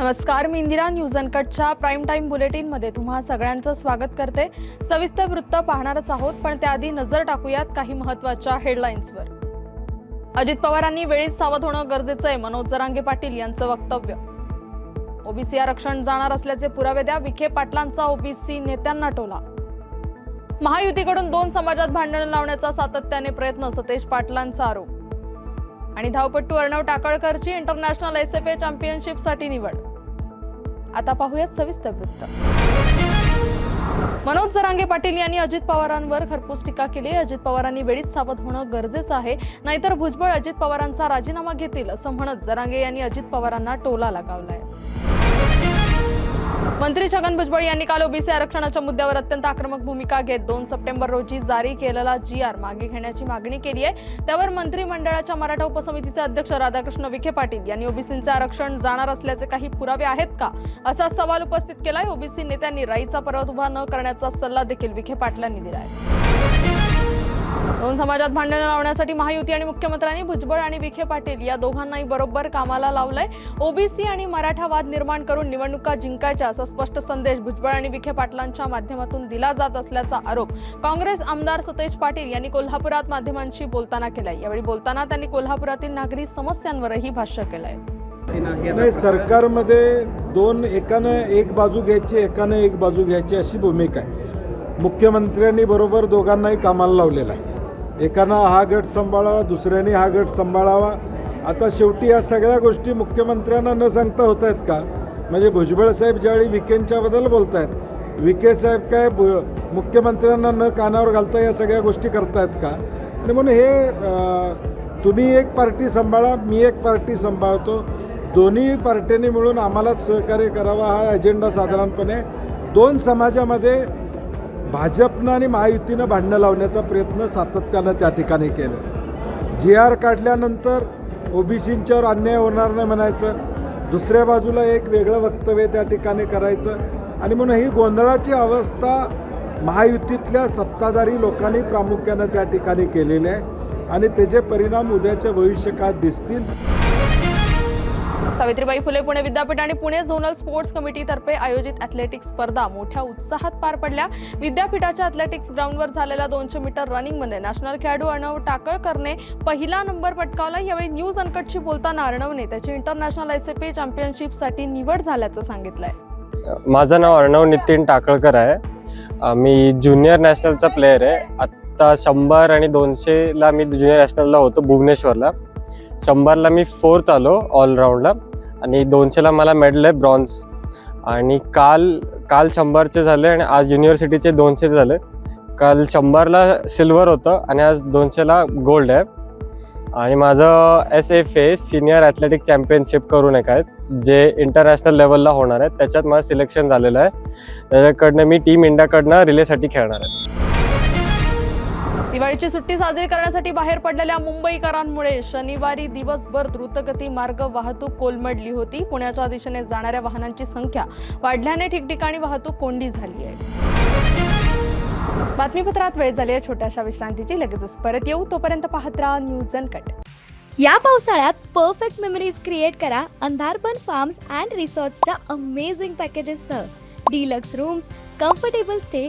नमस्कार मी इंदिरा न्यूज अनकटच्या प्राईम टाईम बुलेटिनमध्ये तुम्हा सगळ्यांचं स्वागत करते. सविस्तर वृत्त पाहणारच आहोत पण त्याआधी नजर टाकूयात काही महत्त्वाच्या हेडलाईन्सवर. अजित पवारांनी वेळीच सावध होणं गरजेचं आहे मनोज जरांगे पाटील यांचं वक्तव्य. ओबीसी आरक्षण जाणार असल्याचे पुरावे द्या विखे पाटलांचा ओबीसी नेत्यांना टोला. महायुतीकडून दोन समाजात भांडण लावण्याचा सातत्याने प्रयत्न सतेज पाटलांचा आरोप. आणि धावपट्टू अर्णव टाकळकरची इंटरनॅशनल एस एफ ए चॅम्पियनशिपसाठी निवड. आता पाहूयात सविस्तर वृत्त. मनोज जरांगे पाटील यांनी अजित पवारांवर खरपूस टीका केली. अजित पवारांनी वेळीच सावध होणं गरजेचं आहे. नाहीतर भुजबळ अजित पवारांचा राजीनामा घेतील असं म्हणत जरांगे यांनी अजित पवारांना टोला लगावलाय. मंत्री छगन भुजबळ यांनी काल ओबीसी आरक्षणाच्या मुद्द्यावर अत्यंत आक्रमक भूमिका घेत दोन सप्टेंबर रोजी जारी केलेला जी आर मागे घेण्याची मागणी केली आहे. त्यावर मंत्रिमंडळाच्या मराठा उपसमितीचे अध्यक्ष राधाकृष्ण विखे पाटील यांनी ओबीसींचे आरक्षण जाणार असल्याचे काही पुरावे आहेत का? असा सवाल उपस्थित केलाय. ओबीसी नेत्यांनी राईचा पर्वत उभा न करण्याचा सल्ला देखील विखे पाटलांनी दिला आहे दोन समाजात भांडणं लावण्यासाठी महायुती आणि मुख्यमंत्र्यांनी भुजबळ आणि विखे पाटील या दोघांनाही बरोबर कामाला लावलंय. ओबीसी आणि मराठा वाद निर्माण करून निवडणुका जिंकायच्या असा स्पष्ट संदेश भुजबळ आणि विखे पाटलांच्या माध्यमातून दिला जात असल्याचा आरोप काँग्रेस आमदार सतेज पाटील यांनी कोल्हापुरात माध्यमांशी बोलताना केलाय. यावेळी बोलताना त्यांनी कोल्हापुरातील नागरी समस्यांवरही भाष्य केलंय. नाही सरकारमध्ये दोन एकानं एक बाजू घ्यायची एकानं एक बाजू घ्यायची अशी भूमिका आहे. मुख्यमंत्र्यांनी बरोबर दोघांनाही कामाला लावलेला आहे. एकानं हा गट सांभाळावा दुसऱ्याने हा गट सांभाळावा. आता शेवटी या सगळ्या गोष्टी मुख्यमंत्र्यांना न सांगता होत आहेत का? म्हणजे भुजबळ साहेब ज्यावेळी विकेंडच्याबद्दल बोलत आहेत विके साहेब काय मुख्यमंत्र्यांना न कानावर घालता या सगळ्या गोष्टी करतायत का? आणि म्हणून हे तुम्ही एक पार्टी सांभाळा मी एक पार्टी सांभाळतो. दोन्ही पार्ट्यांनी मिळून आम्हालाच सहकार्य करावा हा अजेंडा साधारणपणे. दोन समाजामध्ये भाजपनं आणि महायुतीनं भांडणं लावण्याचा प्रयत्न सातत्यानं त्या ठिकाणी केलं. जी आर काढल्यानंतर ओबीसींच्यावर अन्याय होणार नाही म्हणायचं. दुसऱ्या बाजूला एक वेगळं वक्तव्य त्या ठिकाणी करायचं. आणि म्हणून ही गोंधळाची अवस्था महायुतीतल्या सत्ताधारी लोकांनी प्रामुख्यानं त्या ठिकाणी केलेले आहे. आणि त्याचे परिणाम उद्याच्या भविष्यकाळात दिसतील. सावित्रीबाई फुले पुणे विद्यापीठ आणि पुणे झोनल स्पोर्ट्स कमिटीतर्फे आयोजित अथलेटिक्स स्पर्धा मोठ्या उत्साहात पार पडल्या. विद्यापीठाच्या अथलेटिक्स ग्राउंडवर झालेल्या दोनशे मीटर रनिंगमध्ये नॅशनल खेळाडू अर्णव टाकळकरने पहिला नंबर पटकावला. यावेळी न्यूज अनकटशी बोलताना अर्णवने त्याची इंटरनॅशनल एस एफ ए चॅम्पियनशिपसाठी निवड झाल्याचं सांगितलंय. माझं नाव अर्णव नितीन टाकळकर आहे. मी ज्युनियर नॅशनलचा प्लेअर आहे. आत्ता शंभर आणि दोनशेला मी ज्युनियर नॅशनलला होतो भुवनेश्वरला. शंभरला मी फोर्थ आलो ऑलराऊंडला. आणि दोनशेला मला मेडल आहे ब्रॉन्झ. आणि काल काल शंभरचे झाले आणि आज युनिव्हर्सिटीचे दोनशे झाले. काल शंभरला सिल्वर होतं आणि आज दोनशेला गोल्ड आहे. आणि माझं S F A senior athletic championship करून एक आहेत जे इंटरनॅशनल लेवलला होणार आहेत त्याच्यात माझं सिलेक्शन झालेलं आहे. त्याच्याकडनं मी टीम इंडियाकडनं रिलेसाठी खेळणार आहे. दिवाळीची सुट्टी साजरी करण्यासाठी बाहेर पडलेल्या मुंबईकरांमुळे शनिवारी दिवसभर द्रुतगती मार्ग वाहतूक कोलमडली होती. पुण्याच्या दिशेने जाणाऱ्या वाहनांची संख्या वाढल्याने ठिकठिकाणी वाहतूक कोंडी झाली आहे. बातमीपत्रात वेळ झाली आहे. छोट्याशा विश्रांतीची लगेचच परत येऊ. तोपर्यंत पाहत राहा न्यूज अँड कट. या पावसाळ्यात परफेक्ट मेमरीज क्रिएट करा. अंधारबन फार्म्स अँड रिसॉर्ट्सच्या amazing पॅकेजेससह deluxe rooms comfortable stay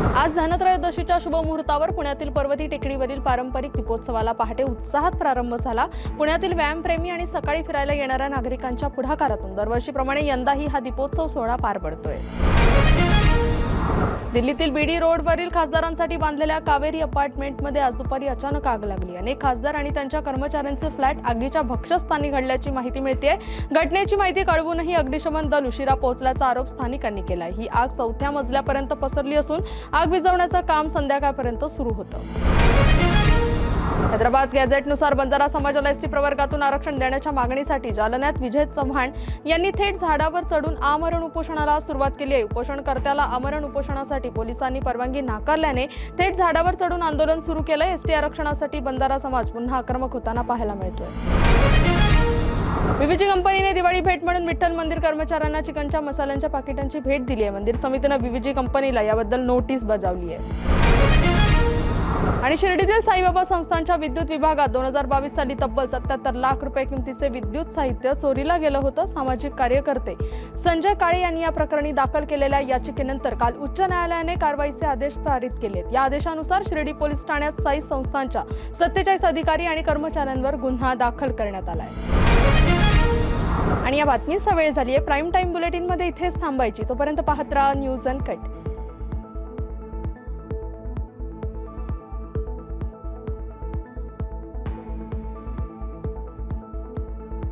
आज धनत्रयोदशीच्या शुभमुहूर्तावर पुण्यातील पर्वती टेकडीवरील पारंपरिक दीपोत्सवाला पहाटे उत्साहात प्रारंभ झाला. पुण्यातील व्यायामप्रेमी आणि सकाळी फिरायला येणाऱ्या नागरिकांच्या पुढाकारातून दरवर्षीप्रमाणे यंदाही हा दीपोत्सव सोहळा पार पडतोय. दिल्लीतील बीडी रोडवरील खासदारांसाठी बांधलेल्या कावेरी अपार्टमेंटमध्ये आज दुपारी अचानक आग लागली. अनेक खासदार आणि त्यांच्या कर्मचाऱ्यांचे फ्लॅट आगीच्या भक्षस्थानी घडल्याची माहिती मिळते घटनेची माहिती कळवूनही अग्निशमन दल उशिरा पोहोचल्याचा आरोप स्थानिकांनी केला ही आग चौथ्या मजल्यापर्यंत पसरली असून आग विझवण्याचं काम संध्याकाळपर्यंत सुरू होतं. हैदराबाद गॅझेटनुसार बंजारा समाजाला एसटी प्रवर्गातून आरक्षण देण्याच्या मागणीसाठी जालन्यात विजय चव्हाण यांनी थेट झाडावर चढून आमरण उपोषणाला सुरुवात केली आहे. उपोषणकर्त्याला आमरण उपोषणासाठी पोलिसांनी परवानगी नाकारल्याने थेट झाडावर चढून आंदोलन सुरू केलं एसटी आरक्षणासाठी बंजारा समाज पुन्हा आक्रमक होताना पाहायला मिळतोय. विविजी कंपनीने दिवाळी भेट म्हणून विठ्ठल मंदिर कर्मचाऱ्यांना चिकनच्या मसाल्यांच्या पाकिटांची भेट दिली आहे. मंदिर समितीनं विविजी कंपनीला याबद्दल नोटीस बजावली आहे. आणि शिर्डीतील साईबाबा संस्थांच्या विद्युत विभागात दोन हजार बावीस साली तब्बल सत्याहत्तर लाख रुपये किमतीचे विद्युत साहित्य चोरीला गेलं होतं. सामाजिक कार्यकर्ते संजय काळे यांनी या प्रकरणी दाखल केलेल्या याचिकेनंतर काल उच्च न्यायालयाने कारवाईचे आदेश पारित केलेत. या आदेशानुसार शिर्डी पोलीस ठाण्यात साई संस्थांच्या सत्तेचाळीस अधिकारी आणि कर्मचाऱ्यांवर गुन्हा दाखल करण्यात आला आहे आणि या बातमीचा वेळ झाली आहे प्राईम टाईम बुलेटिनमध्ये इथेच थांबायची. तोपर्यंत पाहत राहा न्यूज अँड कट.